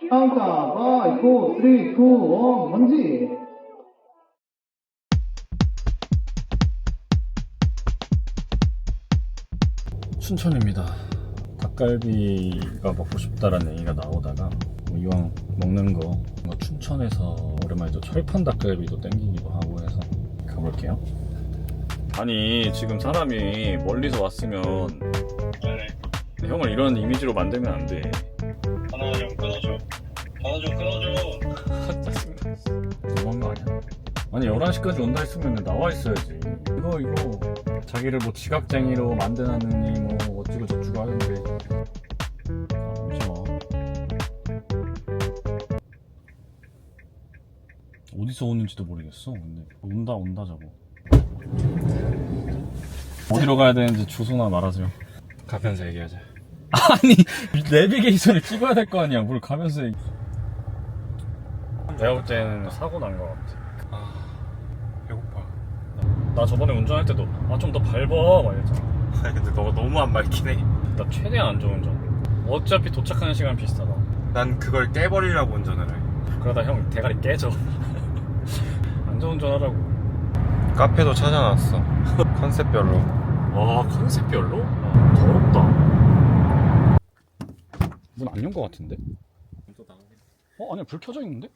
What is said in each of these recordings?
5, 4, 3, 2, 1, 먼지. 춘천입니다. 닭갈비가 먹고 싶다라는 얘기가 나오다가 뭐 이왕 먹는 거뭐 춘천에서 오랜만에 또 철판 닭갈비도 땡기기도 하고 해서 가볼게요. 아니 지금 사람이 멀리서 왔으면 형을 이런 이미지로 만들면 안 돼. 전화 좀 끊어줘. 전화 좀 끊어줘. 너무한 거 아니야? 아니 11시까지 온다 했으면 나와 있어야지 이거 이거 자기를 뭐 지각쟁이로 만드느니 뭐 어찌고 저찌고 하는데 아 잠시만 어디서 오는지도 모르겠어 근데 온다 온다 저거 어디로 가야 되는지 주소나 말하세요 가면서 얘기하자. 아니 내비게이션을 찍어야 될 거 아니야 뭘 가면서 얘기- 내가 볼 때는 사고 난 거 같아 아, 배고파. 나 저번에 운전할 때도 아 좀 더 밟아 막 이랬잖아 아니, 근데 너가 너무 안 맑긴 해. 나 최대한 안 좋은 운전 어차피 도착하는 시간 비슷하다 난 그걸 깨버리려고 운전을 해. 그러다 형 대가리 깨져 안 좋은 운전 하라고 카페도 찾아놨어. 컨셉별로. 와 컨셉별로? 더럽다 문 안 연 거 같은데? 어 아니야 불 켜져 있는데?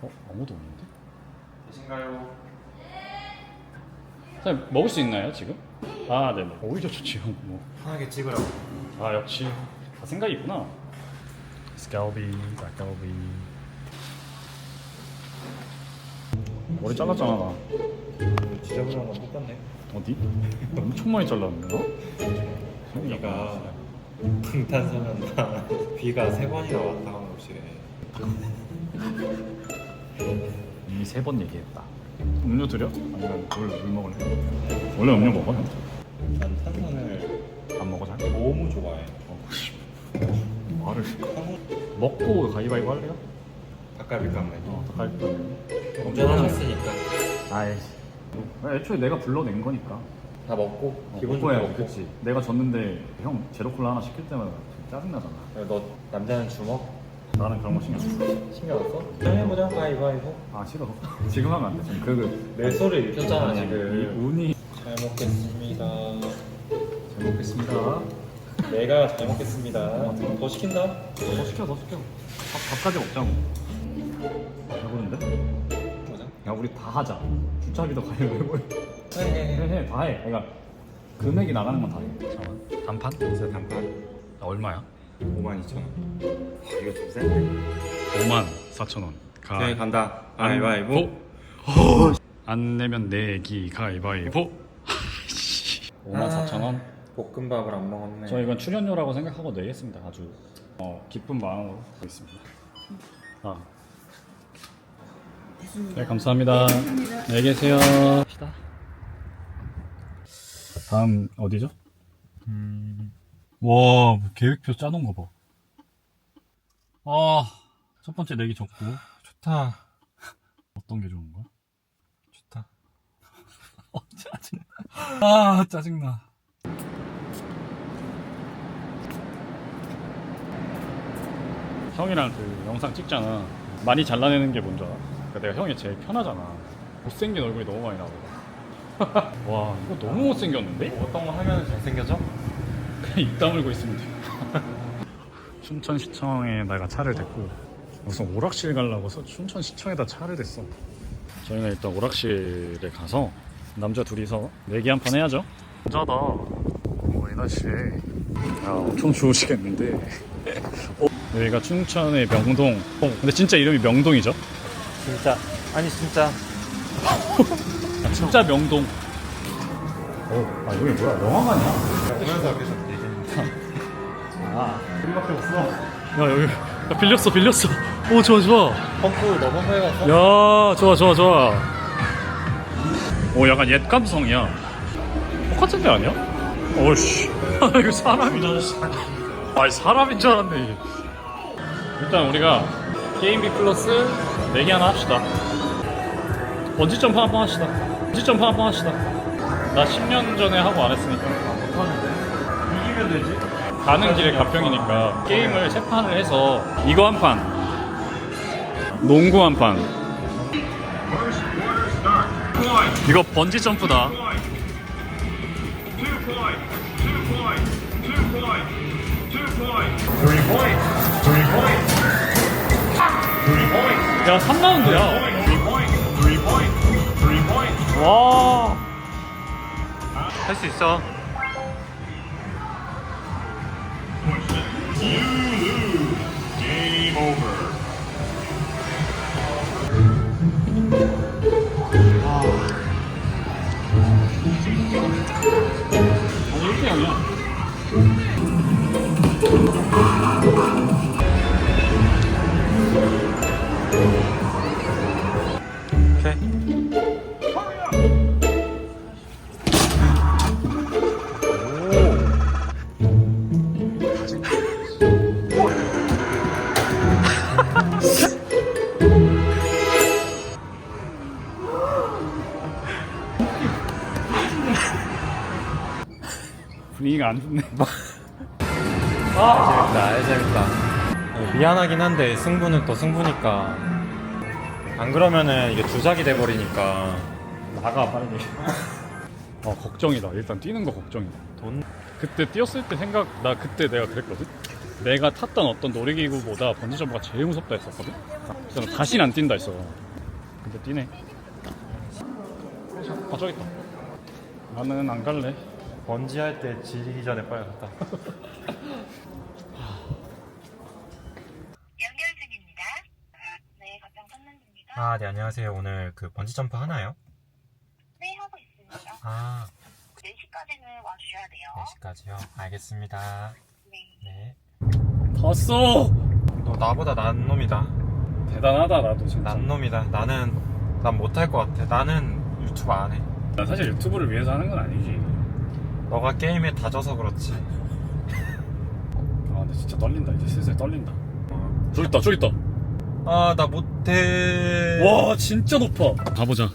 어 아무도 없는데? 계신가요? 선생님 먹을 수 있나요 지금? 아 네네 오히려 좋지 형 뭐. 편하게 찍으라고. 아 역시 다 생각이 있구나 스칼비 닭갈비 머리 잘랐잖아 나 지저분한 건 똑같네. 어디? 엄청 많이 잘랐는데 너? 네가 방탄소년단 비가 세 번이나 왔다 간 곳이래. 이미 세 번 얘기했다 음료 드려? 아니면 물, 물 먹을래? 원래 음료 먹어? 형? 난 탄산을 안 먹어 잘? 너무 좋아해. 싶어 말을 먹고 가위바위보 할래요? 닭갈비 깡네. 어 닭갈비 운전하셨으니까 아이씨 애초에 내가 불러낸 거니까 다 먹고 기분 기본 좋게 야 먹고. 그치 내가 졌는데 형 제로 콜라 하나 시킬 때마다 좀 짜증나잖아 너 남자는 주먹 나는 그런 거 신경 안 써. 신경 안 써? 해보자 가위바위보. 아 싫어 지금 하면 안 돼 지금 그 내 소리 읽혔잖아 이 지금. 운이 잘 먹겠습니다. 잘 먹겠습니다 더 내가 잘 먹겠습니다. 더 시킨다. 시켜 더 시켜 밥, 밥까지 먹자고 배부른데? 보자. 야 우리 다 하자 주차비도 가위바위보 해. 해해 다해 그러니까 금액이 나가는 건 다해 잠깐만 단판? 진짜 단판 아, 얼마야? 5만 2천 원. 이거 좀 센데? 5만 4천 원 오케이, 간다. 가위바위보. 안 내면 내기 가위바위보 5만 4천 원 볶음밥을 안 먹었네. 저 이건 출연료라고 생각하고 내겠습니다. 아주 어, 기쁜 마음으로 하겠습니다. 아. 네, 감사합니다. 안녕히 계세요. 다음 어디죠? 음. 와, 계획표 짜놓은 거 봐. 아, 첫 번째 내기 적고 좋다. 어떤 게 좋은 거야? 좋다. 어, 짜증나. 아, 짜증나. 형이랑 그 영상 찍잖아. 많이 잘라내는 게 뭔지 알아? 그러니까 내가 형이 제일 편하잖아. 못생긴 얼굴이 너무 많이 나오고. 와, 이거 너무 못생겼는데? 어떤 거 하면 잘생겨져? 그냥 입 다물고 있으면 돼. 춘천시청에 내가 차를 댔고 무슨 오락실 가려고 서 춘천시청에다 차를 댔어. 저희는 일단 오락실에 가서 남자 둘이서 내기 한 판 해야죠. 남자다. 뭐 이 날씨에 야, 엄청 좋으시겠는데. 어, 여기가 춘천의 명동. 어, 근데 진짜 이름이 명동이죠? 진짜 아니 진짜 아, 진짜 명동. 어, 아 여기 뭐야? 영화관이야? 보면서 계속 얘기해. 아, 우리밖에 없어. 야 여기 야, 빌렸어 빌렸어. 오 좋아 좋아. 펌프 너 펌프에 갔어? 야 좋아 좋아 좋아. 오 약간 옛 감성이야. 똑같은 데 아니야? 어씨 이거 사람이다. 아니 사람인 줄 알았네. 일단 우리가 게임비 플러스 내기 하나 합시다. 번지 점프 한 번 합시다. 번지 점프 한 번 합시다. 나 10년 전에 하고 안 했으니까. 못하는데? 이기면 되지? 가는 길에 가평이니까 게임을 세 판을 해서 이거 한 판, 농구 한 판. 이거 번지 점프다. 야, 3라운드야. 와. 할 수 있어. 아니, 1대 0이야. 오케이. 분위기가 안 좋네. 재밌다, 재밌다. 어, 미안하긴 한데 승부는 또 승부니까. 안 그러면은 이게 두작이 돼버리니까. 나가 빨리. 아 걱정이다. 일단 뛰는 거 걱정이다. 돈 그때 뛰었을 때 생각 나 그때 내가 그랬거든. 내가 탔던 어떤 놀이기구보다 번지 점프가 제일 무섭다 했었거든. 그래서 나 다시는 안 뛴다 했어. 근데 뛰네. 아 저기 있다. 나는 안 갈래. 번지 할 때 지기 전에 빨리 갔다. 연결 중입니다. 네, 답장 찾는 중입니다. 아, 네, 안녕하세요. 오늘 그 번지 점프 하나요? 네, 하고 있습니다. 아, 4시까지는 와주셔야 돼요. 4시까지요. 알겠습니다. 네. 네. 봤어. 너 나보다 난 놈이다. 대단하다 나도 진짜. 난 놈이다. 나는 난 못할 것 같아. 나는 유튜브 안 해. 난 사실 유튜브를 위해서 하는 건 아니지. 너가 게임에 다져서 그렇지. 아 근데 진짜 떨린다. 이제 슬슬 떨린다. 저기 있다. 저기 있다. 아, 나 못해. 와 진짜 높아 가보자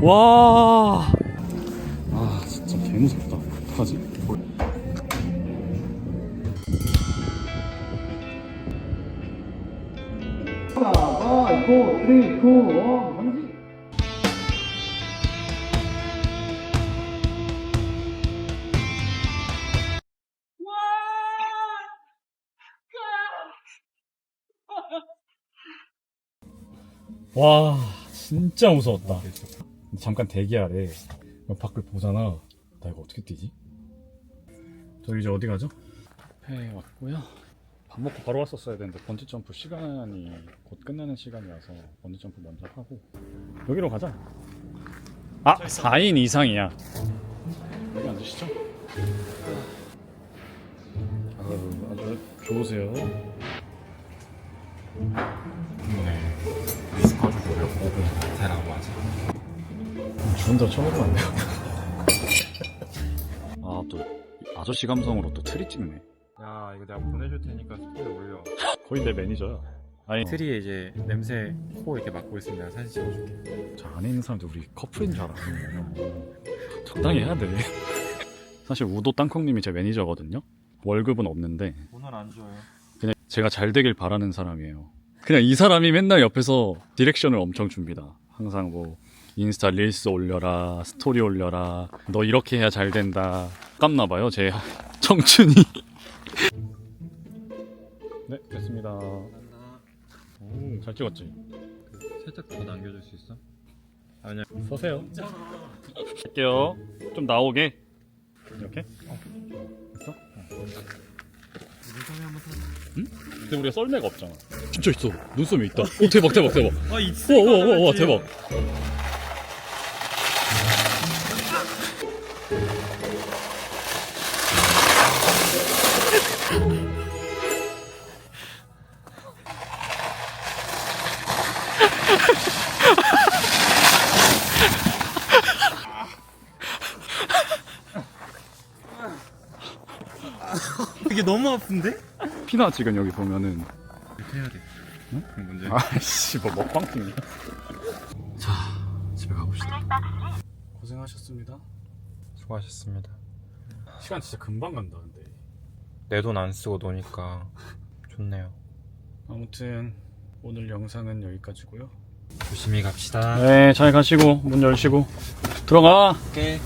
와. 아 진짜 개무섭다 어떡하지? 자, 5, 4, 3, 2, 1, 번 와 진짜 무서웠다. 잠깐 대기하래. 밖을 보잖아. 나 이거 어떻게 뛰지? 저희 이제 어디 가죠? 카페에 왔고요. 밥 먹고 바로 왔었어야 되는데 번지점프 시간이 곧 끝나는 시간이라서 번지점프 먼저 하고 여기로 가자. 아 4인 이상이야. 여기 앉으시죠. 아유 아주 좋으세요 미스커즈 노려보고 대라고 하지. 주운다 쳐먹으면 안 돼요. 아, 또, 아저씨 감성으로 또 트리 찍네. 야, 이거 내가 보내줄 테니까 스토리 올려. 거의 내 매니저야. 아니, 트리에 이제 냄새 코 이렇게 맡고 있으면 내가 사진 찍어줄게. 저 안에 있는 사람들 우리 커플인 줄 알아. 적당히 해야 돼. 사실 우도 땅콩님이 제 매니저거든요. 월급은 없는데, 오늘 안 줘요. 그냥 제가 잘 되길 바라는 사람이에요. 그냥 이 사람이 맨날 옆에서 디렉션을 엄청 줍니다. 항상 뭐, 인스타 릴스 올려라, 스토리 올려라, 너 이렇게 해야 잘 된다. 깝나봐요, 제 청춘이. 네, 됐습니다. 오, 잘 찍었지? 살짝 더 남겨줄 수 있어? 아니야. 서세요. 할게요. 좀 나오게. 이렇게? 됐어? 응? 근데 우리가 썰매가 없잖아. 진짜 있어. 눈썹이 있다. 오, 대박, 대박, 대박. 아, 있어. 우와, 우와, 대박. 이게 너무 아픈데? 피나 지금 여기 보면은. 이렇게 해야 돼. 응? 그럼 문제. 아이씨, 뭐 먹방 팀이야. 자, 집에 가봅시다. 고생하셨습니다. 수고하셨습니다. 시간 진짜 금방 간다 근데. 내 돈 안 쓰고 노니까 좋네요. 아무튼 오늘 영상은 여기까지고요. 조심히 갑시다. 네, 잘 가시고 문 열시고 들어가. 오케이.